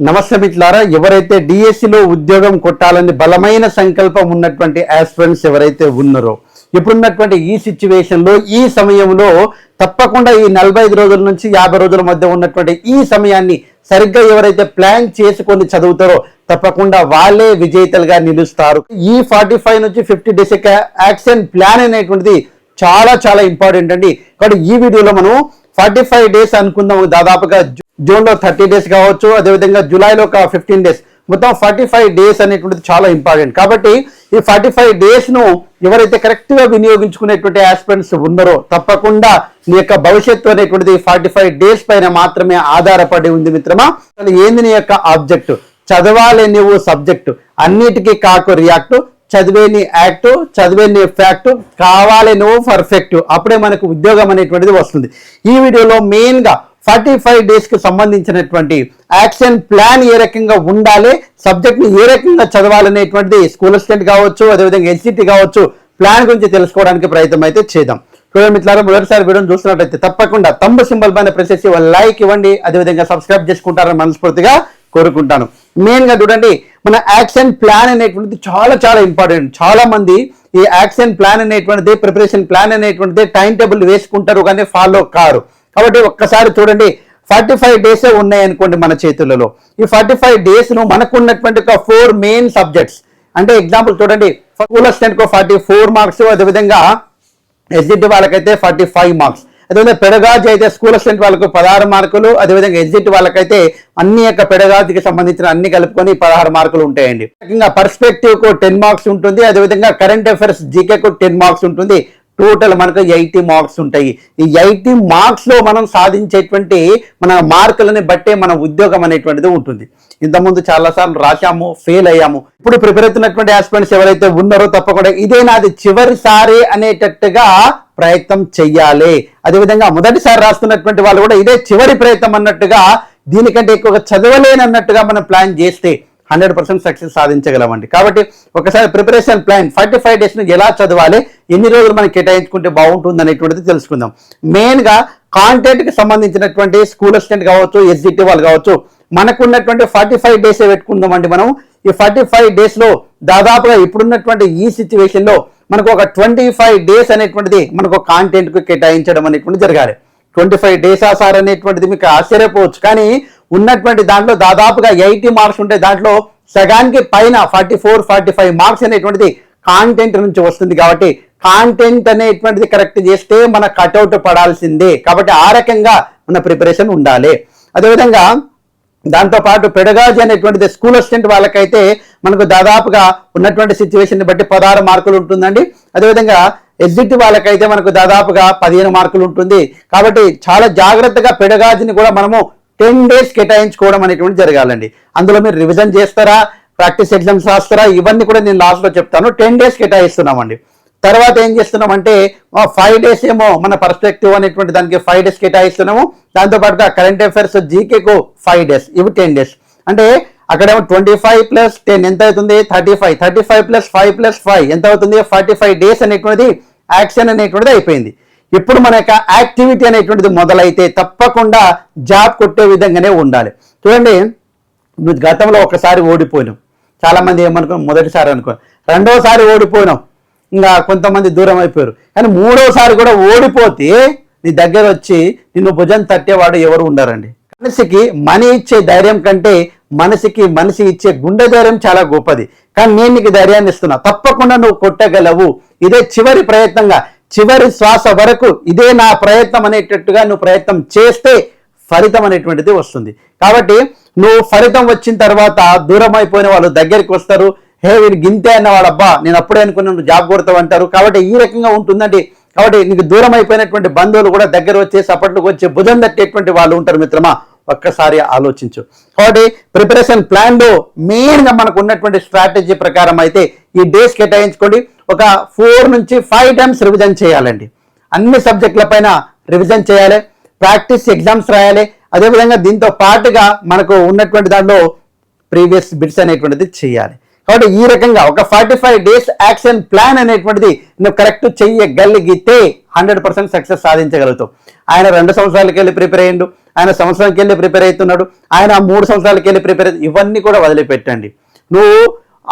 నమస్తే మిట్లారా ఎవరైతే డిఎస్సిలో ఉద్యోగం కొట్టాలని బలమైన సంకల్పం ఉన్నటువంటి ఆస్పిరెంట్స్ ఎవరైతే ఉన్నారో ఇప్పుడున్నటువంటి ఈ సిచ్యువేషన్లో ఈ సమయంలో తప్పకుండా ఈ నలభై ఐదు రోజుల నుంచి యాభై రోజుల మధ్య ఉన్నటువంటి ఈ సమయాన్ని సరిగ్గా ఎవరైతే ప్లాన్ చేసుకొని చదువుతారో తప్పకుండా వాళ్ళే విజేతలుగా నిలుస్తారు. ఈ ఫార్టీ ఫైవ్ నుంచి ఫిఫ్టీ డేస్ యొక్క యాక్షన్ ప్లాన్ అనేటువంటిది చాలా చాలా ఇంపార్టెంట్ అండి. కాబట్టి ఈ వీడియోలో మనం ఫార్టీ ఫైవ్ డేస్ అనుకుందాం దాదాపుగా జూన్లో థర్టీ డేస్ కావచ్చు అదేవిధంగా జూలైలో ఒక ఫిఫ్టీన్ డేస్. మొత్తం ఫార్టీ ఫైవ్ డేస్ అనేటువంటిది చాలా ఇంపార్టెంట్. కాబట్టి ఈ ఫార్టీ ఫైవ్ డేస్ను ఎవరైతే కరెక్ట్గా వినియోగించుకునేటువంటి ఆస్పిరెంట్స్ ఉన్నారో తప్పకుండా నీ యొక్క భవిష్యత్తు అనేటువంటిది ఫార్టీ ఫైవ్ డేస్ పైన మాత్రమే ఆధారపడి ఉంది మిత్రమా. ఏంది నీ యొక్క ఆబ్జెక్ట్? చదవాలి నువ్వు సబ్జెక్టు. అన్నిటికీ కాకు రియాక్ట్. చదివేని యాక్ట్ చదివేని ఫ్యాక్ట్ కావాలి నువ్వు పర్ఫెక్ట్ అప్పుడే మనకు ఉద్యోగం అనేటువంటిది వస్తుంది. ఈ వీడియోలో మెయిన్గా ఫార్టీ ఫైవ్ డేస్కి సంబంధించినటువంటి యాక్షన్ ప్లాన్ ఏ రకంగా ఉండాలి సబ్జెక్ట్ని ఏ రకంగా చదవాలనేటువంటిది స్కూల్ అసిస్టెంట్ కావచ్చు అదేవిధంగా ఎన్సిటీ కావచ్చు ప్లాన్ గురించి తెలుసుకోవడానికి ప్రయత్నం అయితే చేద్దాం. చూడండి మిత్రులారా మొదటిసారి వీడియోని చూస్తున్నట్టయితే తప్పకుండా తమ్ము సింబల్ పైన ప్రెస్ చేసి లైక్ ఇవ్వండి. అదేవిధంగా సబ్స్క్రైబ్ చేసుకుంటారని మనస్ఫూర్తిగా కోరుకుంటాను. మెయిన్గా చూడండి మన యాక్షన్ ప్లాన్ అనేటువంటిది చాలా చాలా ఇంపార్టెంట్ చాలా మంది ఈ యాక్షన్ ప్లాన్ అనేటువంటిది ప్రిపరేషన్ ప్లాన్ అనేటువంటిది టైం టేబుల్ వేసుకుంటారు కానీ ఫాలో కారు. కాబట్టి ఒక్కసారి చూడండి ఫార్టీ ఫైవ్ డేస్ ఉన్నాయి అనుకోండి మన చేతులలో. ఈ ఫార్టీ ఫైవ్ డేస్ను మనకున్నటువంటి మనకు ఉన్నటువంటి ఒక ఫోర్ మెయిన్ సబ్జెక్ట్స్ అంటే ఎగ్జాంపుల్ చూడండి school assistant forty four marks అదేవిధంగా ఎస్జిటి వాళ్ళకైతే ఫార్టీ ఫైవ్ మార్క్స్ అదేవిధంగా పెడగాజ్ అయితే స్కూల్ అసిస్టెంట్ వాళ్ళకు పదహారు మార్కులు అదేవిధంగా ఎగ్జిట్ వాళ్ళకైతే అన్ని యొక్క పెడగాజ్కి సంబంధించిన అన్ని కలుపుకొని పదహారు మార్కులు ఉంటాయండి. ముఖ్యంగా పర్స్పెక్టివ్కు టెన్ మార్క్స్ ఉంటుంది అదేవిధంగా కరెంట్ అఫైర్స్ జీకేకు టెన్ మార్క్స్ ఉంటుంది. టోటల్ మనకు ఎయిటీ మార్క్స్ ఉంటాయి. ఈ ఎయిటీ మార్క్స్లో మనం సాధించేటువంటి మన మార్కులని బట్టే మన ఉద్యోగం అనేటువంటిది ఉంటుంది. ఇంతకుముందు చాలాసార్లు రాశాము ఫెయిల్ అయ్యాము. ఇప్పుడు ప్రిపేర్ అవుతున్నటువంటి ఆస్పిరెంట్స్ ఎవరైతే ఉన్నారో తప్పకుండా ఇదే నాది చివరిసారి అనేటట్టుగా ప్రయత్నం చెయ్యాలి. అదేవిధంగా మొదటిసారి రాస్తున్నటువంటి వాళ్ళు కూడా ఇదే చివరి ప్రయత్నం అన్నట్టుగా దీనికంటే ఎక్కువగా చదవలేనన్నట్టుగా మనం ప్లాన్ చేస్తే హండ్రెడ్ పర్సెంట్ సక్సెస్ సాధించగలమండి. కాబట్టి ఒకసారి ప్రిపరేషన్ ప్లాన్ ఫార్టీ ఫైవ్ డేస్ని ఎలా చదవాలి ఎన్ని రోజులు మనం కేటాయించుకుంటే బాగుంటుంది అనేటువంటిది తెలుసుకుందాం. మెయిన్గా కాంటెంట్కి సంబంధించినటువంటి స్కూల్ అసిస్టెంట్ కావచ్చు ఎస్జిటి వాళ్ళు కావచ్చు మనకు ఉన్నటువంటి ఫార్టీ ఫైవ్ డేసే పెట్టుకుందామండి మనం. ఈ ఫార్టీ ఫైవ్ డేస్లో దాదాపుగా ఇప్పుడున్నటువంటి ఈ సిచ్యువేషన్లో మనకు ఒక ట్వంటీ ఫైవ్ డేస్ అనేటువంటిది మనకు కాంటెంట్కు కేటాయించడం అనేటువంటిది జరగాలి. ట్వంటీ ఫైవ్ డేస్ ఆ సార్ అనేటువంటిది మీకు ఆశ్చర్యపోవచ్చు. కానీ ఉన్నటువంటి దాంట్లో దాదాపుగా ఎయిటీ మార్క్స్ ఉంటే దాంట్లో సగానికి పైన forty four forty five marks అనేటువంటిది కాంటెంట్ నుంచి వస్తుంది కాబట్టి కాంటెంట్ అనేటువంటిది కరెక్ట్ చేస్తే మన కట్అవుట్ పడాల్సిందే. కాబట్టి ఆ రకంగా మన ప్రిపరేషన్ ఉండాలి. అదేవిధంగా దాంతో పాటు పెడగాజీ అనేటువంటిది స్కూల్ అసిస్టెంట్ వాళ్ళకైతే మనకు దాదాపుగా ఉన్నటువంటి సిచ్యువేషన్ బట్టి పదహారు మార్కులు ఉంటుందండి. అదేవిధంగా ఎగ్జిట్ వాళ్ళకైతే మనకు దాదాపుగా పదిహేను మార్కులు ఉంటుంది. కాబట్టి చాలా జాగ్రత్తగా పెడగాజిని కూడా మనము టెన్ డేస్ కేటాయించుకోవడం అనేటువంటి జరగాలండి. అందులో మీరు రివిజన్ చేస్తారా ప్రాక్టీస్ ఎగ్జామ్స్ రాస్తారా ఇవన్నీ కూడా నేను లాస్ట్లో చెప్తాను. టెన్ డేస్ కేటాయిస్తున్నామండి. తర్వాత ఏం చేస్తున్నామంటే ఫైవ్ డేస్ ఏమో మన పర్స్పెక్టివ్ అనేటువంటి దానికి ఫైవ్ డేస్ కేటాయిస్తున్నాము. దాంతోపాటుగా కరెంట్ అఫైర్స్ జీకేకు ఫైవ్ డేస్ ఇవి టెన్ డేస్ అంటే అక్కడేమో ట్వంటీ ఫైవ్ ప్లస్ టెన్ ఎంత అవుతుంది? Thirty five thirty five plus five plus five ఎంత అవుతుంది? ఫార్టీ ఫైవ్ డేస్ అనేటువంటిది యాక్షన్ అనేటువంటిది అయిపోయింది. ఇప్పుడు మన యొక్క యాక్టివిటీ అనేటువంటిది మొదలైతే తప్పకుండా జాబ్ కొట్టే విధంగానే ఉండాలి. చూడండి నువ్వు గతంలో ఒకసారి ఓడిపోయినావు చాలామంది ఏమనుకున్నాం ఏమనుకో మొదటిసారి అనుకో రెండోసారి ఓడిపోయినాం. ఇంకా కొంతమంది దూరం అయిపోయారు. కానీ మూడోసారి కూడా ఓడిపోతే నీ దగ్గర వచ్చి నిన్ను భుజం తట్టేవాడు ఎవరు ఉండరండి. మనిషికి మనీ ఇచ్చే ధైర్యం కంటే మనిషికి మనిషి ఇచ్చే గుండె ధైర్యం చాలా గొప్పది. కానీ నేను నీకు ధైర్యాన్ని ఇస్తున్నా. తప్పకుండా నువ్వు కొట్టగలవు. ఇదే చివరి ప్రయత్నంగా చివరి శ్వాస వరకు ఇదే నా ప్రయత్నం అనేటట్టుగా నువ్వు ప్రయత్నం చేస్తే ఫలితం అనేటువంటిది వస్తుంది. కాబట్టి నువ్వు ఫలితం వచ్చిన తర్వాత దూరం అయిపోయిన వాళ్ళు దగ్గరికి వస్తారు. హే వీడు గింతే అన్నవాడు అబ్బా నేను అప్పుడే అనుకున్నాను నువ్వు జాబ్ కొడతావు అంటారు కాబట్టి ఈ రకంగా ఉంటుందండి. కాబట్టి నీకు దూరం అయిపోయినటువంటి బంధువులు కూడా దగ్గర వచ్చే సపట్లకు వచ్చే భుజం తట్టేటువంటి వాళ్ళు ఉంటారు మిత్రమా? ఒక్కసారి ఆలోచించు. కాబట్టి ప్రిపరేషన్ ప్లాన్లో మెయిన్గా మనకు ఉన్నటువంటి స్ట్రాటజీ ప్రకారం అయితే ఈ డేస్ కేటాయించుకోండి. ఒక ఫోర్ నుంచి ఫైవ్ టైమ్స్ రివిజన్ చేయాలండి. అన్ని సబ్జెక్టుల పైన రివిజన్ చేయాలి. ప్రాక్టీస్ ఎగ్జామ్స్ రాయాలి. అదేవిధంగా దీంతో పాటుగా మనకు ఉన్నటువంటి దాంట్లో ప్రీవియస్ బిట్స్ అనేటువంటిది చేయాలి. కాబట్టి ఈ రకంగా ఒక forty five days action plan అనేటువంటిది నువ్వు కరెక్ట్ చెయ్యగలిగితే హండ్రెడ్ పర్సెంట్ సక్సెస్ సాధించగలుగుతావు. ఆయన రెండు సంవత్సరాలకి వెళ్ళి ప్రిపేర్ అయ్యిండు ఆయన సంవత్సరానికి వెళ్ళి ప్రిపేర్ అవుతున్నాడు ఆయన మూడు సంవత్సరాలకి వెళ్ళి ప్రిపేర్ అయ్యి ఇవన్నీ కూడా వదిలిపెట్టండి. నువ్వు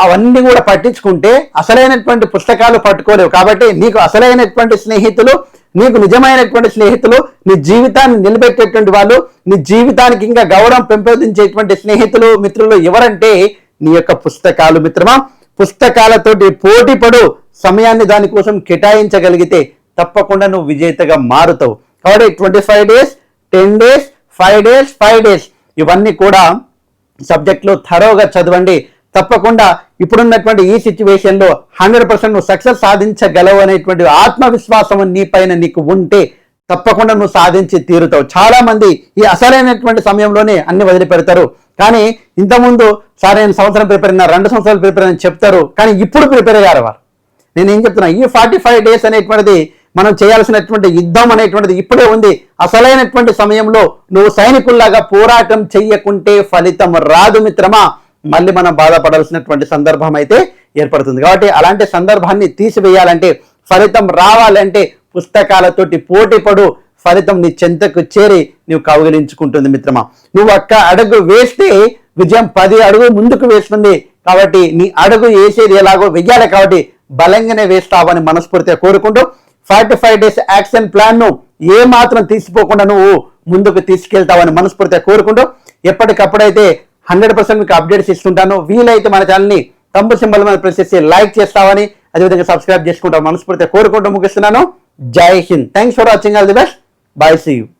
అవన్నీ కూడా పట్టించుకుంటే అసలైనటువంటి పుస్తకాలు పట్టుకోలేవు. కాబట్టి నీకు అసలైనటువంటి స్నేహితులు నీకు నిజమైనటువంటి స్నేహితులు నీ జీవితాన్ని నిలబెట్టేటువంటి వాళ్ళు నీ జీవితానికి ఇంకా గౌరవం పెంపొందించేటువంటి స్నేహితులు మిత్రులు ఎవరంటే నీ యొక్క పుస్తకాలు మిత్రమా? పుస్తకాలతోటి పోటీ పడు సమయాన్ని దానికోసం కేటాయించగలిగితే తప్పకుండా నువ్వు విజేతగా మారుతావు. కాబట్టి twenty five days ten days five days five days. ఇవన్నీ కూడా సబ్జెక్ట్లో థరోగా చదవండి. తప్పకుండా ఇప్పుడున్నటువంటి ఈ సిచ్యువేషన్లో హండ్రెడ్ పర్సెంట్ నువ్వు సక్సెస్ సాధించగలవు అనేటువంటి ఆత్మవిశ్వాసం నీ పైన నీకు ఉంటే తప్పకుండా నువ్వు సాధించి తీరుతావు. చాలా మంది ఈ అసలైనటువంటి సమయంలోనే అన్ని వదిలిపెడతారు. కానీ ఇంతకుముందు సార్ నేను సంవత్సరం ప్రిపేర్ అయినా రెండు సంవత్సరాలు ప్రిపేర్ అని చెప్తారు కానీ ఇప్పుడు ప్రిపేర్ అయ్యారు వారు. నేను ఏం చెప్తున్నా ఈ ఫార్టీ ఫైవ్ డేస్ అనేటువంటిది మనం చేయాల్సినటువంటి యుద్ధం అనేటువంటిది ఇప్పుడే ఉంది. అసలైనటువంటి సమయంలో నువ్వు సైనికుల్లాగా పోరాటం చెయ్యకుంటే ఫలితం రాదు మిత్రమా? మళ్ళీ మనం బాధపడాల్సినటువంటి సందర్భం అయితే ఏర్పడుతుంది. కాబట్టి అలాంటి సందర్భాన్ని తీసివేయాలంటే ఫలితం రావాలంటే పుస్తకాలతోటి పోటీ పడు ఫలితం నీ చెంతకు చేరి నువ్వు కౌగిలించుకుంటుంది మిత్రమా. నువ్వు ఒక్క అడుగు వేస్తే విజయం పది అడుగు ముందుకు వేస్తుంది. కాబట్టి నీ అడుగు వేసేది ఎలాగో వెయ్యాలి కాబట్టి బలంగానే వేస్తావని మనస్ఫూర్తిగా కోరుకుంటూ ఫార్టీ ఫైవ్ డేస్ యాక్షన్ ప్లాన్ను ఏ మాత్రం తీసిపోకుండా నువ్వు ముందుకు తీసుకెళ్తావని మనస్ఫూర్తిగా కోరుకుంటూ ఎప్పటికప్పుడైతే హండ్రెడ్ పర్సెంట్ మీకు అప్డేట్స్ ఇస్తుంటాను. వీలైతే మన ఛానల్ని తంబు సింబల్ మీద ప్రెస్ చేసి లైక్ చేస్తావని అదేవిధంగా సబ్స్క్రైబ్ చేసుకుంటాం మనస్ఫూర్తిగా కోరుకుంటూ ముగిస్తున్నాను. Jai Hind. Thanks for watching all the best Bye. See you.